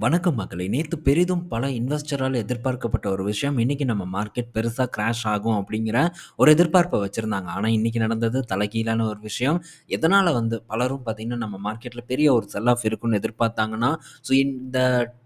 வணக்கம் மக்களை நேத்து பெரிதும் பல இன்வெஸ்டரால் எதிர்பார்க்கப்பட்ட ஒரு விஷயம், இன்னைக்கு நம்ம மார்க்கெட் பெருசா கிராஷ் ஆகும் அப்படிங்கிற ஒரு எதிர்பார்ப்பை வச்சிருந்தாங்க. ஆனா, இன்னைக்கு நடந்தது தலைகீழான ஒரு விஷயம். எதனால வந்து பலரும் பார்த்தீங்கன்னா, நம்ம மார்க்கெட்ல பெரிய ஒரு செல் ஆஃப் இருக்கும்னு எதிர்பார்த்தாங்கன்னா, ஸோ இந்த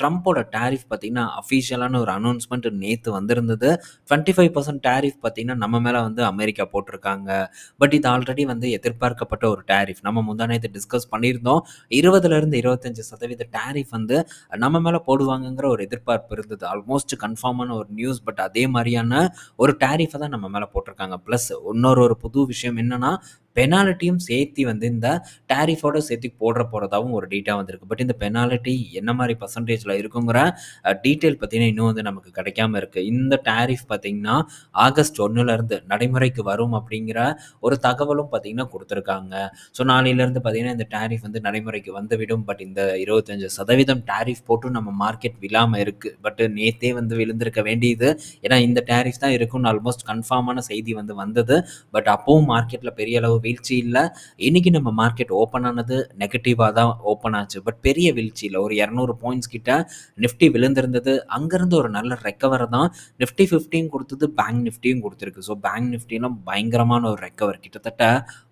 ட்ரம்ப்போட டேரிஃப் பார்த்தீங்கன்னா, அஃபிஷியலான ஒரு அனௌன்ஸ்மெண்ட் நேத்து வந்திருந்தது. 25% டாரிஃப் பார்த்தீங்கன்னா, நம்ம மேல வந்து அமெரிக்கா போட்டிருக்காங்க. பட் இது ஆல்ரெடி வந்து எதிர்பார்க்கப்பட்ட ஒரு டேரிஃப் நம்ம முந்தா நேற்று டிஸ்கஸ் பண்ணியிருந்தோம். இருபதுலேருந்து இருபத்தஞ்சு சதவீத டேரிஃப் வந்து நம்ம மேலே போடுவாங்கங்கிற ஒரு எதிர்பார்ப்பு இருந்தது. ஆல்மோஸ்ட் கன்ஃபார்மான ஒரு நியூஸ். பட் அதே மாதிரியான ஒரு டேரிஃபை தான் நம்ம மேலே போட்டிருக்காங்க. ப்ளஸ் இன்னொரு ஒரு புது விஷயம் என்னன்னா, பெனாலிட்டியும் சேர்த்தி வந்து இந்த டேரிஃபோட சேர்த்து போட போகிறதாவும் ஒரு டீட்டாக வந்திருக்கு. பட் இந்த பெனாலிட்டி என்ன மாதிரி பர்சன்டேஜில் இருக்குங்கிற டீட்டெயில் பார்த்தீங்கன்னா, இன்னும் வந்து நமக்கு கிடைக்காம இருக்குது இந்த டாரிஃப் பார்த்தீங்கன்னா, ஆகஸ்ட் ஒன்றுலேருந்து நடைமுறைக்கு வரும் அப்படிங்கிற ஒரு தகவலும் பார்த்தீங்கன்னா கொடுத்துருக்காங்க ஸோ நாளையிலேருந்து பார்த்தீங்கன்னா, இந்த டேரிஃப் வந்து நடைமுறைக்கு வந்துவிடும். பட் இந்த 25% டாரிஃப் போட்டும் நம்ம மார்க்கெட் விழாமல் இருக்குது பட் நேத்தே வந்து விழுந்திருக்க வேண்டியது. ஏன்னா, இந்த டேரிஃப் தான் இருக்கும்னு ஆல்மோஸ்ட் கன்ஃபார்மான செய்தி வந்து வந்தது. பட் அப்பவும் மார்க்கெட்டில் பெரிய அளவு வீழ்ச்சி இல்லை இன்னைக்கு நம்ம மார்க்கெட் ஓப்பன் ஆனது நெகட்டிவாக தான் ஓப்பன் ஆச்சு. பட் பெரிய வீழ்ச்சி ஒரு 200 பாயிண்ட்ஸ் கிட்ட நிஃப்டி விழுந்திருந்தது. அங்கேருந்து ஒரு நல்ல ரெக்கவர் தான் நிஃப்டி ஃபிஃப்டியும் கொடுத்தது பேங்க் நிஃப்டியும் கொடுத்துருக்கு ஸோ பேங்க் நிஃப்டிலாம் பயங்கரமான ஒரு ரெக்கவர். கிட்டத்தட்ட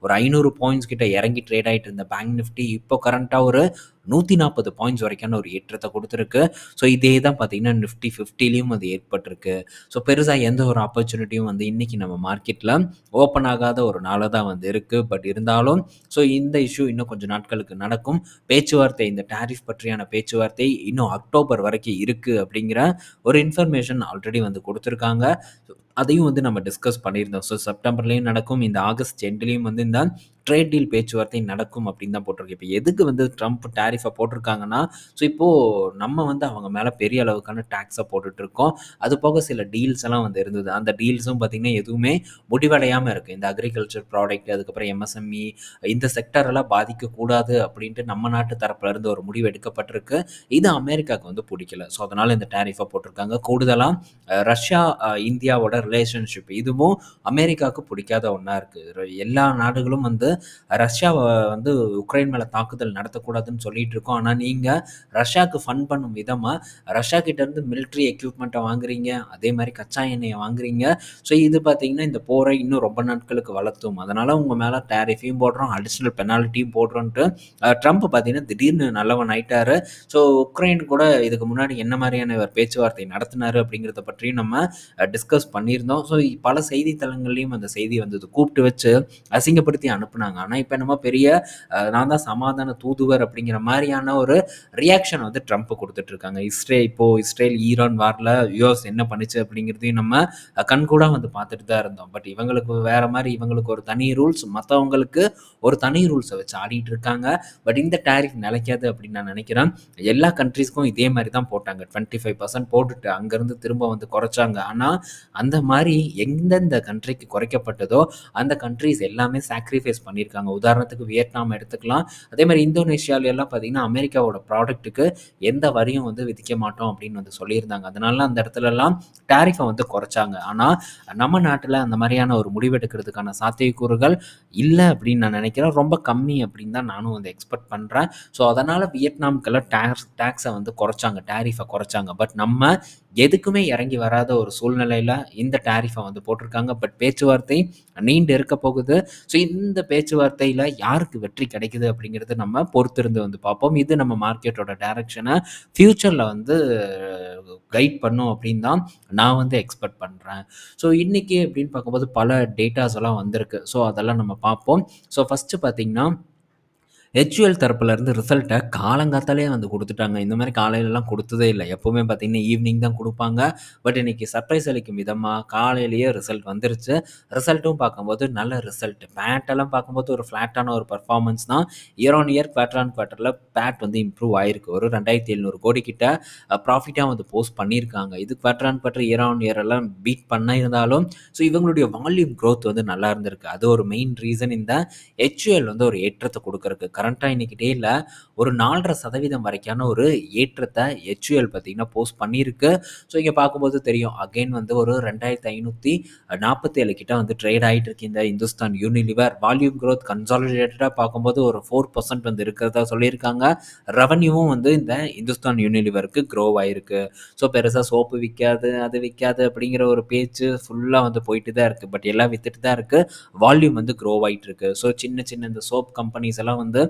ஒரு ஐநூறு பாயிண்ட்ஸ் கிட்ட இறங்கி ட்ரேட் ஆயிட்டு இருந்த பேங்க் நிஃப்டி இப்போ கரண்ட்டாக ஒரு 140 பாயிண்ட்ஸ் வரைக்கான ஒரு ஏற்றத்தை கொடுத்துருக்கு ஸோ இதே தான் பார்த்தீங்கன்னா, நிஃப்டி 50லயும் அது ஏற்பட்டிருக்கு. ஸோ பெருசாக எந்த ஒரு ஆப்பர்ச்சுனிட்டியும் வந்து இன்றைக்கி நம்ம மார்க்கெட்டில் ஓப்பன் ஆகாத ஒரு நாளாக தான் வந்து இருக்குது பட் இருந்தாலும் ஸோ இந்த இஷ்யூ இன்னும் கொஞ்சம் நாட்களுக்கு நடக்கும். பேச்சுவார்த்தை இந்த டேரிஃப் பற்றியான பேச்சுவார்த்தை இன்னும் அக்டோபர் வரைக்கும் இருக்குது அப்படிங்கிற ஒரு இன்ஃபர்மேஷன் ஆல்ரெடி வந்து கொடுத்துருக்காங்க அதையும் வந்து நம்ம டிஸ்கஸ் பண்ணியிருந்தோம். ஸோ செப்டம்பர்லேயும் நடக்கும். இந்த ஆகஸ்ட் எண்ட்லேயும் வந்து இந்த ட்ரேட் டீல் பேச்சுவார்த்தை நடக்கும் அப்படின்னு தான் போட்டிருக்கு. இப்போ எதுக்கு வந்து ட்ரம்ப் டேரிஃபை போட்டிருக்காங்கன்னா, ஸோ இப்போது நம்ம வந்து அவங்க மேலே பெரிய அளவுக்கான டேக்ஸை போட்டுட்டு இருக்கோம். அது போக சில டீல்ஸ் எல்லாம் வந்து இருந்தது. அந்த டீல்ஸும் பார்த்தீங்கன்னா, எதுவுமே முடிவடையாமல் இருக்குது இந்த அக்ரிகல்ச்சர் ப்ராடக்ட் அதுக்கப்புறம் எம்எஸ்எம்இ இந்த செக்டரெல்லாம் பாதிக்கக்கூடாது அப்படின்ட்டு நம்ம நாட்டு தரப்புலேருந்து ஒரு முடிவு எடுக்கப்பட்டிருக்கு. இது அமெரிக்காவுக்கு வந்து பிடிக்கல ஸோ அதனால் இந்த டேரிஃபை போட்டிருக்காங்க. கூடுதலாக ரஷ்யா, இந்தியாவோட ரிலேஷன்ஷிப் இதுவும் அமெரிக்காவுக்கு பிடிக்காத ஒன்றா இருக்குது எல்லா நாடுகளும் வந்து ரஷ்யாவை வந்து உக்ரைன் மேலே தாக்குதல் நடத்தக்கூடாதுன்னு சொல்லிட்டு இருக்கோம். ஆனால் நீங்கள் ரஷ்யாவுக்கு ஃபண்ட் பண்ணும் விதமாக ரஷ்யா கிட்டேருந்து மிலிட்ரி மிலிட்டரி வாங்குறீங்க. அதே மாதிரி கச்சா எண்ணெயை வாங்குறீங்க. ஸோ இது பார்த்தீங்கன்னா, இந்த போரை இன்னும் ரொம்ப நாட்களுக்கு வளர்த்தும். அதனால் உங்கள் மேலே டேரிஃபையும் போடுறோம், அடிஷ்னல் பெனால்ட்டியும் போடுறோன்ட்டு ட்ரம்ப் பார்த்தீங்கன்னா, திடீர்னு நல்லவன் ஆயிட்டாரு. ஸோ உக்ரைன் கூட இதுக்கு முன்னாடி என்ன மாதிரியான இவர் பேச்சுவார்த்தை நடத்தினார் அப்படிங்கிறத பற்றியும் நம்ம டிஸ்கஸ் பண்ணியிருந்தோம். ஸோ பல செய்தித்தளங்கள்லையும் அந்த செய்தி வந்தது. கூப்பிட்டு வச்சு அசிங்கப்படுத்தி அனுப்புனாங்க. ஆனா, இப்ப என்னமோ பெரிய நான் தான் சமாதான தூதுவர் அப்படிங்கிற மாதிரியான ஒரு ரியாக்ஷன் வந்து ட்ரம்ப் கொடுத்துட்டு இருக்காங்க. இஸ்ரே இப்போ இஸ்ரேல், ஈரான் வார்ல யூஎஸ் என்ன பண்ணுச்சு அப்படிங்கிறதையும் நம்ம கண்கூடாக கண்கூடா வந்து பார்த்துட்டு தான் இருந்தோம். பட் இவங்களுக்கு வேற மாதிரி இவங்களுக்கு ஒரு தனி ரூல்ஸ், மத்தவங்களுக்கு ஒரு தனி ரூல்ஸ வச்சு ஆடிட்டு இருக்காங்க. பட் இந்த டேரிஃப் நிலைக்காது அப்படின்னு நான் நினைக்கிறேன். எல்லா கண்ட்ரீஸ்க்கும் இதே மாதிரி தான் போட்டாங்க. 25% போட்டுட்டு அங்கேருந்து திரும்ப வந்து குறைச்சாங்க. ஆனா, அந்த மாதிரி எந்தெந்த கண்ட்ரிக்கு குறைக்கப்பட்டதோ, அந்த கண்ட்ரீஸ் எல்லாமே சாக்ரிஃபைஸ் பண்ணியிருக்காங்க. உதாரணத்துக்கு வியட்நாம் எடுத்துக்கலாம். அதே மாதிரி இந்தோனேஷியாவில எல்லாம் பார்த்தீங்கன்னா, அமெரிக்காவோட ப்ராடக்ட்டுக்கு எந்த வரியும் வந்து விதிக்க மாட்டோம் அப்படின்னு வந்து சொல்லியிருந்தாங்க. அதனால அந்த இடத்துலலாம் டேரிஃபை வந்து குறைச்சாங்க. ஆனால் நம்ம நாட்டில் அந்த மாதிரியான ஒரு முடிவு எடுக்கிறதுக்கான சாத்தியக்கூறுகள் இல்லை அப்படின்னு நான் நினைக்கிறேன். ரொம்ப கம்மி அப்படின்னு தான் நானும் வந்து எக்ஸ்பெக்ட் பண்ணுறேன் ஸோ அதனால் வியட்நாம்கெல்லாம் டேக்ஸ் டேக்ஸை வந்து குறைச்சாங்க. டேரிஃபை குறைச்சாங்க. பட் நம்ம எதுக்குமே இறங்கி வராத ஒரு சூழ்நிலையில் இந்த டேரிஃபை வந்து போட்டிருக்காங்க. பட் பேச்சுவார்த்தை நீண்டு இருக்க போகுது. ஸோ இந்த பேச்சுவார்த்தையில யாருக்கு வெற்றி கிடைக்குது அப்படிங்கிறது நம்ம பொறுத்திருந்து வந்து பார்ப்போம். இது நம்ம மார்க்கெட்டோட டைரக்ஷனை ஃபியூச்சர்ல வந்து கைட் பண்ணும் அப்படின்னு தான் நான் வந்து எக்ஸ்பெக்ட் பண்றேன். ஸோ இன்னைக்கு அப்படின்னு பார்க்கும்போது பல டேட்டாஸ் எல்லாம் வந்திருக்கு. ஸோ அதெல்லாம் நம்ம பார்ப்போம். ஸோ ஃபர்ஸ்ட்டு பார்த்தீங்கன்னா, ஹெச்யூஎல் தரப்புலேருந்து ரிசல்ட்டை காலங்காத்தாலே வந்து கொடுத்துட்டாங்க இந்த மாதிரி காலையிலலாம் கொடுத்ததே இல்லை எப்போவுமே பார்த்தீங்கன்னா, ஈவினிங் தான் கொடுப்பாங்க பட் இன்னைக்கு சர்ப்ரைஸ் அளிக்கும் விதமாக காலையிலேயே ரிசல்ட் வந்துருச்சு. ரிசல்ட்டும் பார்க்கும்போது நல்ல ரிசல்ட். பேட்டெல்லாம் பார்க்கும்போது ஒரு ஃப்ளாட்டான ஒரு பர்ஃபார்மன்ஸ் தான். Year on year, quarter on குவார்ட்டரில் bad வந்து இம்ப்ரூவ் ஆயிருக்கு. ஒரு 2700 கோடி கிட்ட ப்ராஃபிட்டாக வந்து போஸ்ட் பண்ணியிருக்காங்க. இது quarter on quarter year on year எல்லாம் பீட் பண்ணியிருந்தாலும், ஸோ இவங்களுடைய வால்யூம் க்ரோத் வந்து நல்லா இருந்திருக்கு. அது ஒரு மெயின் ரீசன் இந்த ஹெச்யூஎல் வந்து ஒரு ஏற்றத்தை கொடுக்குறதுக்கு கரண்ட்டாக இன்றைக்கி டேயில் ஒரு 4.5% வரைக்கான ஒரு ஏற்றத்தை ஹெச்யூஎல் பார்த்தீங்கன்னா, போஸ்ட் பண்ணியிருக்கு. ஸோ இங்கே பார்க்கும்போது தெரியும். அகைன் வந்து ஒரு 2547 கிட்ட வந்து ட்ரேட் ஆகிட்டு இருக்கு இந்த இந்துஸ்தான் யூனிலிவர். வால்யூம் க்ரோத் கன்சாலிடேட்டடாக பார்க்கும்போது ஒரு ஃபோர் பர்சன்ட் வந்து இருக்கிறதா சொல்லியிருக்காங்க. ரெவன்யூவும் வந்து இந்த இந்துஸ்தான் யூனிலிவருக்கு க்ரோ ஆகிருக்கு ஸோ பெருசாக சோப்பு விற்காது அது விற்காது அப்படிங்கிற ஒரு பேச்சு ஃபுல்லாக வந்து போயிட்டு தான் இருக்குது பட் எல்லாம் வித்துட்டு தான் இருக்குது வால்யூம் வந்து க்ரோ ஆகிட்டு இருக்கு. ஸோ சின்ன சின்ன இந்த சோப் கம்பெனிஸ் எல்லாம் வந்து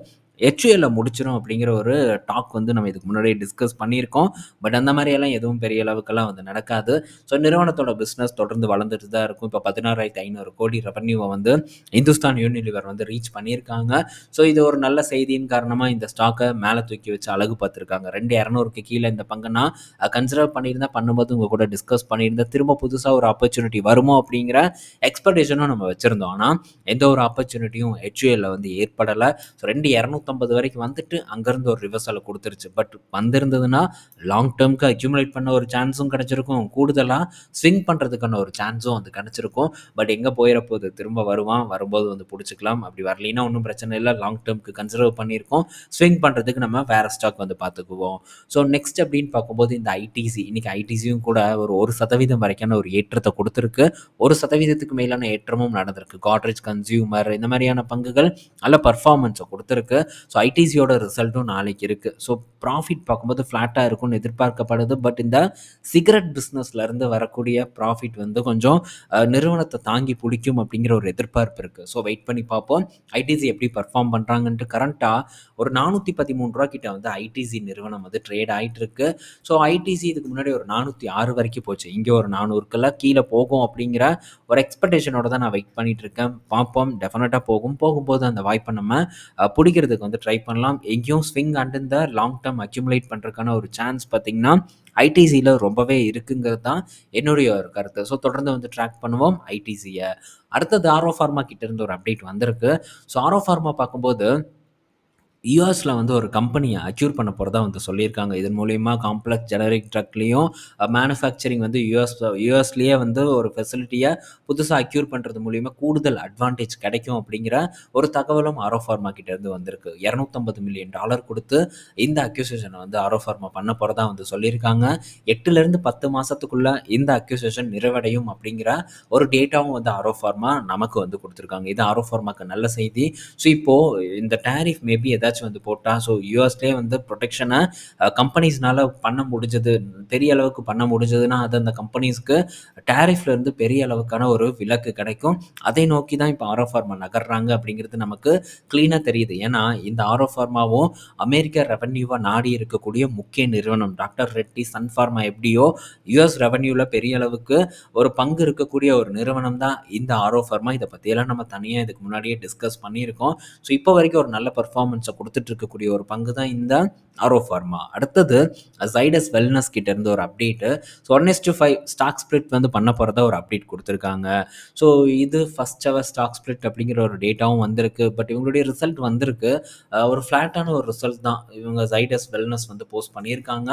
ஹெச்யூஎல்ல முடிச்சிடும் அப்படிங்கிற ஒரு டாக் வந்து நம்ம இதுக்கு முன்னாடியே டிஸ்கஸ் பண்ணியிருக்கோம். பட் அந்த மாதிரியெல்லாம் எதுவும் பெரிய அளவுக்கெல்லாம் வந்து நடக்காது. ஸோ நிறுவனத்தோட பிஸ்னஸ் தொடர்ந்து வளர்ந்துட்டு தான் இருக்கும். இப்போ பதினாறாயிரத்தி ஐநூறு கோடி ரெவன்யூவை வந்து இந்துஸ்தான் யூனிலிவர் வந்து ரீச் பண்ணியிருக்காங்க. ஸோ இது ஒரு நல்ல செய்தியின் காரணமாக இந்த ஸ்டாக்கை மேலே தூக்கி வச்சு அழகு பார்த்துருக்காங்க. ரெண்டு இரநூறுக்கு கீழே இந்த பங்குனா கன்சிடர் பண்ணியிருந்தா பண்ணும்போது உங்கள் கூட டிஸ்கஸ் பண்ணியிருந்தேன். திரும்ப புதுசாக ஒரு ஆப்பர்ச்சுனிட்டி வருமோ அப்படிங்கிற எக்ஸ்பெக்டேஷனும் நம்ம வச்சுருந்தோம் ஆனால் எந்த ஒரு ஆப்பர்ச்சுனிட்டியும் ஹெச்யூஎல்ல வந்து ஏற்படலை ஸோ ரெண்டு இரநூத்தி 2,250 வரைக்கும் வந்துட்டு அங்கேருந்து ஒரு ரிவர்சலை கொடுத்துருச்சு பட் வந்திருந்ததுன்னா லாங் டேர்முக்கு அக்யூமுலேட் பண்ண ஒரு சான்ஸும் கிடச்சிருக்கும் கூடுதலாக ஸ்விங் பண்ணுறதுக்கான ஒரு சான்ஸும் வந்து கிடச்சிருக்கும் பட் எங்கே போயிற திரும்ப வருவான். வரும்போது வந்து பிடிச்சிக்கலாம் அப்படி வரலைன்னா ஒன்றும் பிரச்சனை இல்லை லாங் டேர்முக்கு கன்சிடர் பண்ணியிருக்கோம். ஸ்விங் பண்ணுறதுக்கு நம்ம வேறு ஸ்டாக் வந்து பார்த்துக்குவோம். ஸோ நெக்ஸ்ட் அப்படின்னு பார்க்கும்போது இந்த ஐடிசி இன்னைக்கு ஐடிசியும் கூட ஒரு ஒரு சதவீதம் வரைக்கான ஒரு ஏற்றத்தை கொடுத்துருக்கு ஒரு சதவீதத்துக்கு மேலான ஏற்றமும் நடந்திருக்கு. காட்ரேஜ் கன்சியூமர் இந்த மாதிரியான பங்குகள் நல்ல பர்ஃபார்மன்ஸை கொடுத்துருக்கு ஸோ ஐடிசியோட ரிசல்ட்டும் நாளைக்கு இருக்கு. ஸோ ப்ராஃபிட் பார்க்கும்போது ஃப்ளாட்டாக இருக்கும்னு எதிர்பார்க்கப்படுது. பட் இந்த சிகரெட் பிஸ்னஸ்லேருந்து வரக்கூடிய ப்ராஃபிட் வந்து கொஞ்சம் நிறுவனத்தை தாங்கி பிடிக்கும் அப்படிங்கிற ஒரு எதிர்பார்ப்பு இருக்கு. ஸோ வெயிட் பண்ணி பார்ப்போம். ஐடிசி எப்படி பர்ஃபார்ம் பண்றாங்கன்ட்டு கரண்ட்டா ஒரு நானூற்றி பதிமூணு ரூபா கிட்ட வந்து ஐடிசி நிறுவனம் வந்து ட்ரேட் ஆகிட்டு இருக்கு. ஸோ ஐடிசி இதுக்கு முன்னாடி ஒரு 406 வரைக்கும் போச்சு. இங்கே ஒரு நானூறுக்கெல்லாம் கீழே போகும் அப்படிங்கிற ஒரு எக்ஸ்பெக்டேஷனோட தான் நான் வெயிட் பண்ணிட்டு இருக்கேன். பார்ப்போம். டெஃபினட்டாக போகும். போகும்போது அந்த வாய்ப்பை நம்ம பிடிக்கிறதுக்கு வந்து ட்ரை பண்ணலாம். எங்கேயும் ஸ்விங் அண்ட் இந்த லாங் டேர்ம் அக்யூமுலேட் பண்ணுறதுக்கான ஒரு சான்ஸ் பார்த்தீங்கன்னா, ஐடிசியில் ரொம்பவே இருக்குங்கிறது தான் என்னுடைய ஒரு கருத்து. ஸோ தொடர்ந்து வந்து ட்ராக் பண்ணுவோம் ஐடிசியை அடுத்தது ஆரோ ஃபார்மா கிட்டேருந்து ஒரு அப்டேட் வந்திருக்கு. ஸோ ஆரோ ஃபார்மா பார்க்கும்போது யூஎஸில் வந்து ஒரு கம்பெனியை அக்யூர் பண்ண போகிறதா வந்து சொல்லியிருக்காங்க. இதன் மூலிமா காம்ப்ளக்ஸ் ஜெனரிக் ட்ரக்லேயும் மேனுஃபேக்சரிங் வந்து யூஎஸ் யூஎஸ்லேயே வந்து ஒரு ஃபெசிலிட்டியை புதுசாக அக்யூர் பண்ணுறது மூலியமா கூடுதல் அட்வான்டேஜ் கிடைக்கும் அப்படிங்கிற ஒரு தகவலும் ஆரோஃபார்மா ஃபார்மா வந்திருக்கு. 250 மில்லியன் டாலர் கொடுத்து இந்த அக்யூசேஷனை வந்து ஆரோஃபார்மா பண்ண போகிறதா வந்து சொல்லியிருக்காங்க. எட்டுலேருந்து பத்து மாதத்துக்குள்ளே இந்த அக்யூசேஷன் நிறைவடையும் அப்படிங்கிற ஒரு டேட்டாவும் வந்து ஆரோஃபார்மா நமக்கு வந்து கொடுத்துருக்காங்க இது ஆரோஃபார்மாக்கு நல்ல செய்தி. ஸோ இப்போது இந்த டேரிஃப் மேபி ஏதாச்சும் வந்து போட்டால் ஸோ யூஎஸ்லேயே வந்து ப்ரொடெக்ஷனை கம்பெனிஸ்னால பண்ண முடிஞ்சது பெரிய அளவுக்கு பண்ண முடிஞ்சதுன்னா, அது அந்த கம்பெனிஸ்க்கு டாரிஃப்ல இருந்து பெரிய அளவுக்கான ஒரு விலக்கு கிடைக்கும். அதை நோக்கி தான் இப்போ ஆரோ ஃபார்மா நகர்றாங்க அப்படிங்கிறது நமக்கு க்ளீனாக தெரியுது. ஏன்னா இந்த ஆரோ ஃபார்மாவும் அமெரிக்க ரெவன்யூவாக நாடி இருக்கக்கூடிய முக்கிய நிறுவனம். டாக்டர் ரெட்டி, சன் ஃபார்மா எப்படியோ யூஎஸ் ரெவன்யூவில் பெரிய அளவுக்கு ஒரு பங்கு இருக்கக்கூடிய ஒரு நிறுவனம் தான் இந்த ஆரோ ஃபார்மா. இதை பற்றியெல்லாம் நம்ம தனியாக இதுக்கு முன்னாடியே டிஸ்கஸ் பண்ணியிருக்கோம். ஸோ இப்போ வரைக்கும் ஒரு நல்ல பர்ஃபார்மன்ஸை கொடுத்துட்டு இருக்கக்கூடிய ஒரு பங்கு தான் இந்த ஆரோ ஃபார்மா. அடுத்தது சைடஸ் வெல்னஸ் கிட்ட இருந்து ஒரு அப்டேட். ஸோ 1:5 ஸ்டாக் ஸ்ப்ளிட் வந்து பண்ண போகிறதா ஒரு அப்டேட் கொடுத்துருக்காங்க ஸோ இது ஃபர்ஸ்ட் அவர் ஸ்டாக் ஸ்ப்ளிட் அப்படிங்கிற ஒரு டேட்டாவும் வந்திருக்கு. பட் இவங்களுடைய ரிசல்ட் வந்திருக்கு. ஒரு ஃப்ளாட்டான ஒரு ரிசல்ட் தான். இவங்க சைடஸ் வெல்னஸ் வந்து போஸ்ட் பண்ணியிருக்காங்க.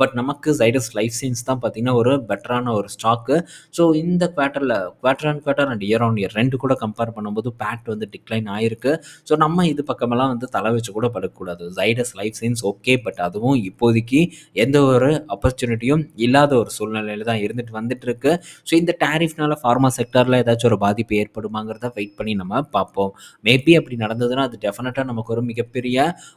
பட் நமக்கு சைடஸ் லைஃப் சயின்ஸ் தான் பார்த்தீங்கன்னா, ஒரு பெட்டரான ஒரு ஸ்டாக்கு. ஸோ இந்த குவார்ட்டரில் quarter and quarter and year on year ரெண்டு கூட கம்பேர் பண்ணும்போது பேட் வந்து டிக்ளைன் ஆயிருக்கு. ஸோ நம்ம இது பக்கமெல்லாம் வந்து தலை வச்சு கூட படக்கூடாது sides life science okay. But அதுவும் இப்போதைக்கு எந்த ஒரு ஆப்பர்ச்சுனிட்டியும் இல்லாத ஒரு சூழ்நிலையில தான் இருந்துட்டு வந்துட்டு இருக்கு. ஸோ இந்த டேரிஃப்னால ஃபார்மா செக்டார்ல ஏதாச்சும் ஒரு பாதிப்பு ஏற்படுமாங்கிறத வெயிட் பண்ணி நம்ம பார்ப்போம். மேபி அப்படி நடந்ததுன்னா, அது டெஃபினட்டாக நமக்கு ஒரு மிகப்பெரிய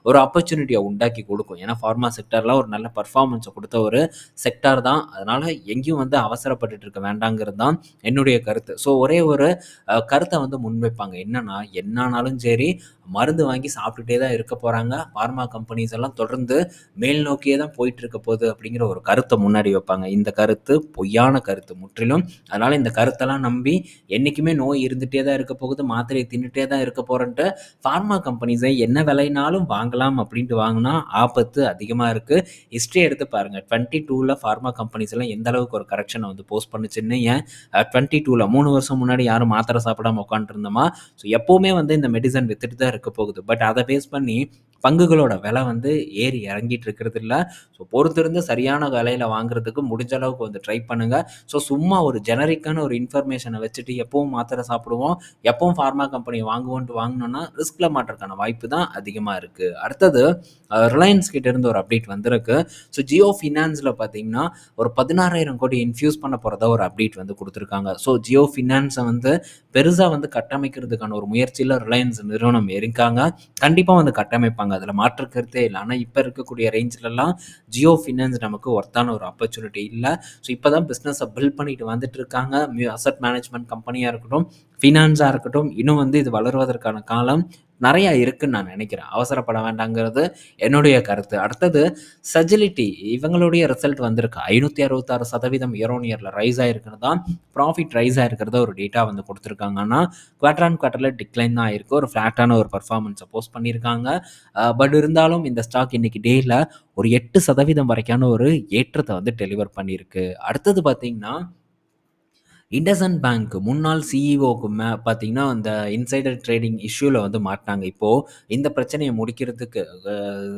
ஒரு ஆப்பர்ச்சுனிட்டியை உண்டாக்கி கொடுக்கும் ஏன்னா ஃபார்மா செக்டரில் ஒரு நல்ல பர்ஃபார்மன்ஸை கொடுத்த ஒரு செக்டார் தான். அதனால் எங்கேயும் வந்து அவசரப்பட்டுட்டு இருக்க வேண்டாங்கிறது தான் என்னுடைய கருத்து. ஸோ ஒரே ஒரு கருத்தை வந்து முன்வைப்பாங்க. என்னன்னா, என்னானாலும் சரி மருந்து வாங்கி சாப்பிட்டுட்டே தான் இருக்க போறாங்க. ஃபார்மா கம்பெனிஸ் எல்லாம் தொடர்ந்து மேல் நோக்கியே தான் போயிட்டு இருக்க போகுது அப்படிங்கிற ஒரு கருத்தை முன்னாடி வைப்பாங்க. இந்த கருத்து பொய்யான கருத்து முற்றிலும். அதனால் இந்த கருத்தெல்லாம் நம்பி என்றைக்குமே நோய் இருந்துகிட்டே தான் இருக்க போகுது. மாத்திரையை தின்னுட்டே தான் இருக்க போகிறேன்ட்டு ஃபார்மா கம்பெனிஸை என்ன விலைனாலும் வாங்கலாம் அப்படின்ட்டு வாங்கினா ஆபத்து அதிகமாக இருக்கு. ஹிஸ்ட்ரி எடுத்து பாருங்க. 22ல ஃபார்மா கம்பெனிஸ் எல்லாம் எந்த அளவுக்கு ஒரு கரெக்ஷனை வந்து போஸ்ட் பண்ணுச்சுன்னு. ஏன் டுவெண்ட்டி டூவில் மூணு வருஷம் முன்னாடி யாரும் மாத்திரை சாப்பிடாம உட்காந்துருந்தோமா ஸோ எப்போவுமே வந்து இந்த மெடிசன் வித்துட்டு தான் இருக்க போகுது. பட் அதை பேஸ் பண்ணி company பங்குகளோட விலை வந்து ஏறி இறங்கிட்டு இருக்கிறது இல்லை ஸோ பொறுத்திருந்து சரியான விலையில வாங்குறதுக்கு முடிஞ்ச அளவுக்கு வந்து ட்ரை பண்ணுங்க. ஸோ சும்மா ஒரு ஜெனரிக்கான ஒரு இன்ஃபர்மேஷனை வச்சுட்டு எப்பவும் மாத்திரை சாப்பிடுவோம், எப்பவும் ஃபார்மா கம்பெனி வாங்குவோன்ட்டு வாங்கினோன்னா ரிஸ்கில் மாட்றதுக்கான வாய்ப்பு தான் அதிகமாக இருக்கு. அடுத்தது ரிலையன்ஸ் கிட்ட இருந்து ஒரு அப்டேட் வந்திருக்கு. ஸோ ஜியோ ஃபினான்ஸில் பார்த்தீங்கன்னா, ஒரு 16,000 கோடி இன்ஃப்யூஸ் பண்ண போகிறத ஒரு அப்டேட் வந்து கொடுத்துருக்காங்க ஸோ ஜியோ ஃபினான்ஸை வந்து பெருசாக வந்து கட்டமைக்கிறதுக்கான ஒரு முயற்சியில் ரிலையன்ஸ் நிறுவனம் இருக்காங்க. கண்டிப்பாக வந்து கட்டமைப்பாங்க. அதுல மாற்று கருத்தே இல்ல. ஆனா இப்ப இருக்கக்கூடிய ரேஞ்சிலலாம் ஜியோ ஃபினான்ஸ் நமக்கு ஒர்த்தான ஒரு ஆப்பர்ச்சுனிட்டி இல்ல. ஸோ இப்போ தான் பிசினஸ பில்ட் பண்ணிட்டு வந்துட்டு இருக்காங்க. அசட் அசெட் கம்பெனியாக கம்பெனியா இருக்கட்டும், ஃபினான்ஸாக இருக்கட்டும், இன்னும் வந்து இது வளருவதற்கான காலம் நிறையா இருக்குன்னு நான் நினைக்கிறேன் அவசரப்பட வேண்டாங்கிறது என்னுடைய கருத்து. அடுத்தது சஜிலிட்டி இவங்களுடைய ரிசல்ட் வந்திருக்கு. 566% இயர் ஆன் இயரில் ரைஸ் ஆகிருக்கிறது தான் ப்ராஃபிட் ரைஸ் ஆகிருக்கிறத ஒரு டேட்டா வந்து கொடுத்துருக்காங்கன்னா குவார்டர் ஆன் குவார்டர்ல டிக்ளைன் தான் ஆயிருக்கு. ஒரு ஃப்ளாட்டான ஒரு பர்ஃபார்மன்ஸை போஸ்ட் பண்ணியிருக்காங்க. பட் இருந்தாலும் இந்த ஸ்டாக் இன்னைக்கு டேயில் ஒரு எட்டு சதவீதம் வரைக்கான ஒரு ஏற்றத்தை வந்து டெலிவர் பண்ணியிருக்கு. அடுத்தது பார்த்தீங்கன்னா இண்டஸ்இண்ட் பேங்க் முன்னாள் சிஇஓக்கு மே பார்த்தீங்கன்னா, அந்த இன்சைடர் ட்ரேடிங் இஷ்யூவில் வந்து மாட்டினாங்க இப்போது இந்த பிரச்சனையை முடிக்கிறதுக்கு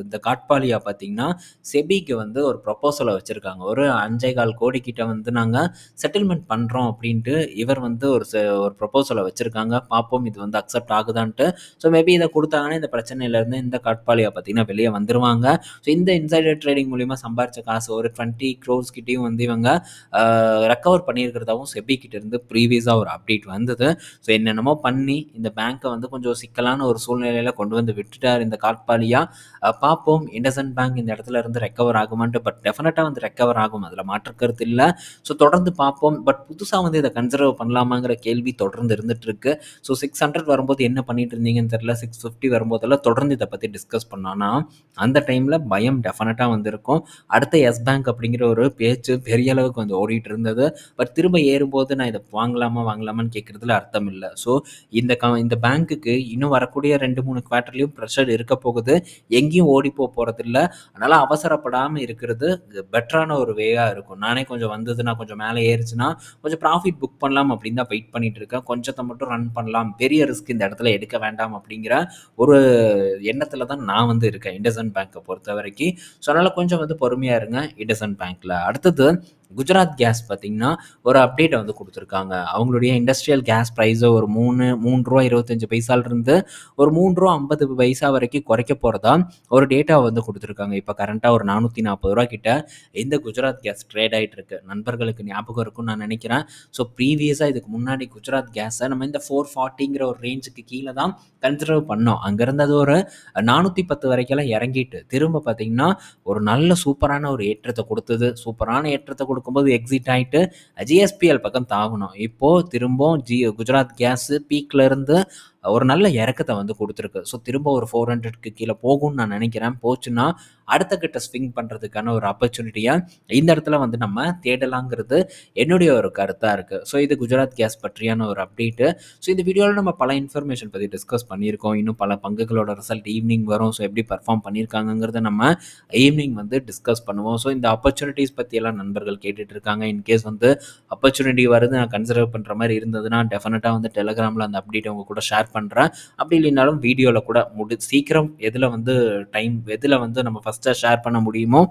இந்த காட்பாலியா பார்த்தீங்கன்னா, செபிக்கு வந்து ஒரு ப்ரப்போசலை வச்சுருக்காங்க ஒரு 5,15 கோடி கிட்ட வந்து நாங்கள் செட்டில்மெண்ட் பண்ணுறோம் அப்படின்ட்டு இவர் வந்து ஒரு ஒரு ப்ரப்போசலை வச்சுருக்காங்க பார்ப்போம் இது வந்து அக்செப்ட் ஆகுதான்ட்டு. ஸோ மேபி இதை கொடுத்தாங்கன்னா இந்த பிரச்சனையிலேருந்து இந்த காட்பாலியா பார்த்தீங்கன்னா வெளியே வந்துருவாங்க. ஸோ இந்த இன்சைடர் ட்ரேடிங் மூலிமா சம்பாரிச்ச காசு ஒரு 20 க்ரோர்ஸ் கிட்டயும் வந்து இவங்க ரெக்கவர் பண்ணியிருக்கிறதாவும் செபிக்கு கிட்ட இருந்து ப்ரீவியஸாக ஒரு அப்டேட் வந்தது. ஸோ என்னென்னமோ பண்ணி இந்த பேங்க்கை வந்து கொஞ்சம் சிக்கலான ஒரு சூழ்நிலையில கொண்டு வந்து விட்டுட்டார் இந்த காட்பாலியா. பார்ப்போம் இண்டஸ்இண்ட் பேங்க் இந்த இடத்துல இருந்து ரெக்கவர் ஆகுமான்ட்டு. பட் டெஃபினட்டாக வந்து ரெக்கவர் ஆகும். அதில் மாற்று கருத்து ஸோ தொடர்ந்து பார்ப்போம். பட் புதுசாக வந்து இதை கன்சர்வ் பண்ணலாமாங்கிற கேள்வி தொடர்ந்து இருந்துட்டு இருக்கு. ஸோ 600 வரும்போது என்ன பண்ணிட்டு இருந்தீங்கன்னு தெரியல. 650 வரும்போதெல்லாம் தொடர்ந்து இதை பற்றி டிஸ்கஸ் பண்ணானா அந்த டைமில் பயம் டெஃபினட்டாக வந்திருக்கும். அடுத்த எஸ் பேங்க் அப்படிங்கிற ஒரு பேச்சு பெரிய அளவுக்கு வந்து ஓடிட்டு இருந்தது. பட் திரும்ப ஏறும்போது நான் இதை வாங்கலாமா, வாங்கலாமான்னு கேட்குறதுல அர்த்தம் இல்லை ஸோ இந்த க இந்த பேங்க்குக்கு இன்னும் வரக்கூடிய ரெண்டு மூணு குவார்ட்டர்லேயும் ப்ரெஷர் இருக்க போகுது. எங்கேயும் ஓடி போ போறதில்ல. அதனால் அவசரப்படாமல் இருக்கிறது பெட்டரான ஒரு வேயாக இருக்கும். நானே கொஞ்சம் வந்ததுன்னா, கொஞ்சம் மேலே ஏறிச்சுன்னா கொஞ்சம் ப்ராஃபிட் புக் பண்ணலாம் அப்படின்னு தான் வெயிட் பண்ணிட்டு இருக்கேன். கொஞ்சத்தை மட்டும் ரன் பண்ணலாம். பெரிய ரிஸ்க் இந்த இடத்துல எடுக்க வேண்டாம் அப்படிங்கிற ஒரு எண்ணத்தில் தான் நான் வந்து இருக்கேன். இண்டசன் பேங்க்கை பொறுத்த வரைக்கும் ஸோ அதனால் கொஞ்சம் வந்து பொறுமையாக இருங்க இண்டசன் பேங்க்கில் அடுத்தது குஜராத் கேஸ் பார்த்தீங்கன்னா, ஒரு அப்டேட்டை வந்து கொடுத்துருக்காங்க அவங்களுடைய இண்டஸ்ட்ரியல் கேஸ் ப்ரைஸை ஒரு மூணு மூணு ரூபா இருபத்தஞ்சு பைசாலிருந்து ஒரு மூன்று ரூபா ஐம்பது பைசா வரைக்கும் குறைக்க போகிறதா ஒரு டேட்டா வந்து கொடுத்துருக்காங்க இப்போ கரண்ட்டாக ஒரு நானூற்றி நாற்பது ரூபா கிட்ட இந்த குஜராத் கேஸ் ட்ரேட் ஆகிட்டு இருக்கு. நண்பர்களுக்கு ஞாபகம் இருக்கும்னு நான் நினைக்கிறேன் ஸோ ப்ரீவியஸாக இதுக்கு முன்னாடி குஜராத் கேஸை நம்ம இந்த 440ங்கிற ஒரு ரேஞ்சுக்கு கீழே தான் கன்சிடர் பண்ணோம். அங்கேருந்து அது ஒரு 410 வரைக்கெல்லாம் இறங்கிட்டு, திரும்ப பார்த்தீங்கன்னா, ஒரு நல்ல சூப்பரான ஒரு ஏற்றத்தை கொடுத்தது சூப்பரான ஏற்றத்தை கொடுத்து குடுக்கும்போது எக்ஸிட் ஆகிட்டு ஜிஎஸ்பிஎல் பக்கம் தாகணும். இப்போது திரும்பவும் ஜி குஜராத் கேஸ் பீக்லேருந்து ஒரு நல்ல இறக்கத்தை வந்து கொடுத்துருக்கு ஸோ திரும்ப ஒரு ஃபோர் ஹண்ட்ரட்க்கு கீழே போகும்னு நான் நினைக்கிறேன் போச்சுன்னா அடுத்த கிட்ட ஸ்விங் பண்ணுறதுக்கான ஒரு ஆப்பர்ச்சுனிட்டியாக இந்த இடத்துல வந்து நம்ம தேடலாங்கிறது என்னுடைய ஒரு கருத்தாக இருக்குது ஸோ இது குஜராத் கேஸ் பற்றியான ஒரு அப்டேட்டு. ஸோ இந்த வீடியோவில் நம்ம பல இன்ஃபர்மேஷன் பற்றி டிஸ்கஸ் பண்ணியிருக்கோம். இன்னும் பல பங்குகளோட ரிசல்ட் ஈவினிங் வரும். ஸோ எப்படி பர்ஃபார்ம் பண்ணியிருக்காங்கிறத நம்ம ஈவினிங் வந்து டிஸ்கஸ் பண்ணுவோம். ஸோ இந்த ஆப்பர்ச்சுனிட்டிஸ் பற்றியெல்லாம் நண்பர்கள் கேட்டுட்டு இருக்காங்க. இன்கேஸ் வந்து ஆப்பர்ச்சுனிட்டி வருது நான் கன்சிடர் பண்ணுற மாதிரி இருந்ததுன்னா, டெஃபினட்டாக வந்து டெலகிராமில் அந்த அப்டேட் உங்கள் கூட ஷேர் பண்ணுறேன் அப்படி இல்லைனாலும் வீடியோவில் கூட முடி சீக்கிரம் எதில் வந்து டைம் எதில் வந்து நம்ம ஃபஸ்ட்டாக ஷேர் பண்ண முடியுமோ,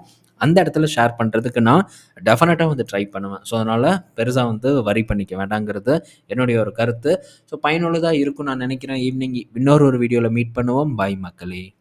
அந்த இடத்துல ஷேர் பண்ணுறதுக்கு நான் டெஃபினட்டாக வந்து ட்ரை பண்ணுவேன். ஸோ அதனால் பெருசாக வந்து வரி பண்ணிக்க வேண்டாங்கிறது என்னுடைய ஒரு கருத்து. ஸோ பயனுள்ளதாக இருக்கும் நான் நினைக்கிறேன் ஈவினிங் இன்னொரு ஒரு வீடியோவில் மீட் பண்ணுவோம். பாய் மக்களே!